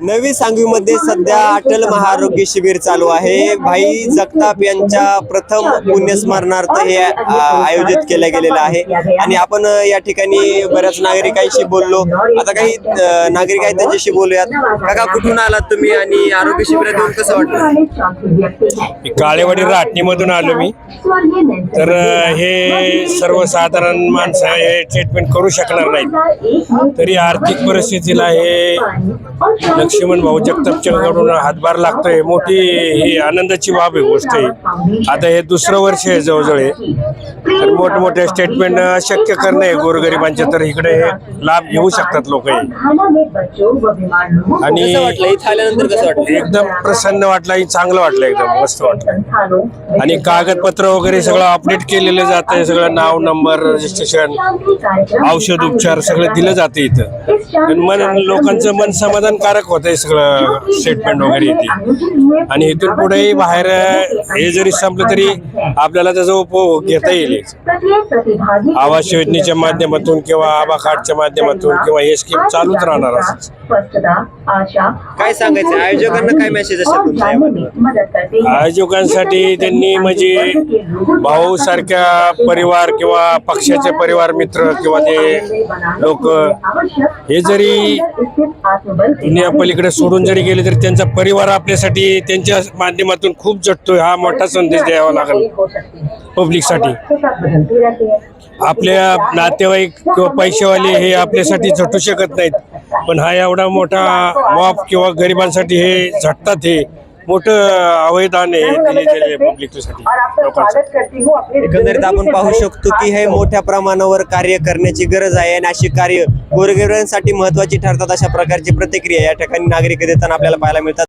नवी सांगवीमध्ये सध्या अटल महाआरोग्य शिबिर चालू आहे. भाई जगताप यांच्या प्रथम पुण्यस्मरणार्थ हे आयोजित केलं गेलेलं आहे. आणि आपण या ठिकाणी बऱ्याच नागरिकांशी बोललो. आता काही नागरिक आहेत त्यांच्याशी बोलूयात. काका कुठून आलात तुम्ही आणि आरोग्य शिबिरात येऊन कसं वाटलं? मी काळेवाडी राटणीमधून आलो मी. तर हे सर्वसाधारण माणसं हे ट्रीटमेंट करू शकणार नाहीत. तरी आर्थिक परिस्थितीला हे लक्ष्मण भाऊ जगतापच्याकडून हातभार लागतोय. मोठी ही आनंदाची बाब आहे गोष्ट आहे आता हे दुसरं वर्ष आहे जवळजवळ तर मोठमोठे स्टेटमेंट शक्य करणं आहे गोरगरिबांच्या तर इकडे हे लाभ घेऊ शकतात लोक हे. आणि एकदम प्रसन्न वाटलं आणि चांगलं वाटलं एकदम. मस्त वाटलं. आणि कागदपत्र वगैरे सगळं अपडेट केलेलं जात आहे सगळं नाव नंबर रजिस्ट्रेशन औषध उपचार सगळं दिलं जातं इथं. आणि मन लोकांचं मन समाधानकारक होत आहे सगळं स्टेटमेंट वगैरे येते आणि इथून पुढेही बाहेर हे जरी संपलं तरी आपल्याला त्याचा उपभोग घेता येईल. आवास योजनेच्या माध्यमातून किंवा आबा कार्डच्या माध्यमातून किंवा हे स्कीम चालूच राहणार असं काय सांगायचं? आयोजकांना काय मेसेज असेल? आयोजकांसाठी त्यांनी म्हणजे भाऊ सारख्या परिवार किंवा पक्षाचे परिवार मित्र किंवा ते लोक हे जरी दुनिया पलीकडे सोडून जरी गेले तरी त्यांचा परिवार आपल्यासाठी त्यांच्या माध्यमातून खूप झटतोय हा मोठा संदेश द्यावा लागेल पब्लिकसाठी. आपल्या नातेवाईक किंवा पैसेवाले हे आपल्यासाठी झटू शकत नाहीत. पण हा एवढा मोठा मॉप किंवा गरिबांसाठी हे झटतात हे. मोठं अवैधान आहे पब्लिकसाठी लोकांसाठी एकंदरीत आपण पाहू शकतो की हे मोठ्या प्रमाणावर कार्य करण्याची गरज आहे आणि अशी कार्य गोरगरिबांसाठी महत्वाची ठरतात अशा प्रकारची प्रतिक्रिया या ठिकाणी नागरिक देताना आपल्याला पाहायला मिळतात.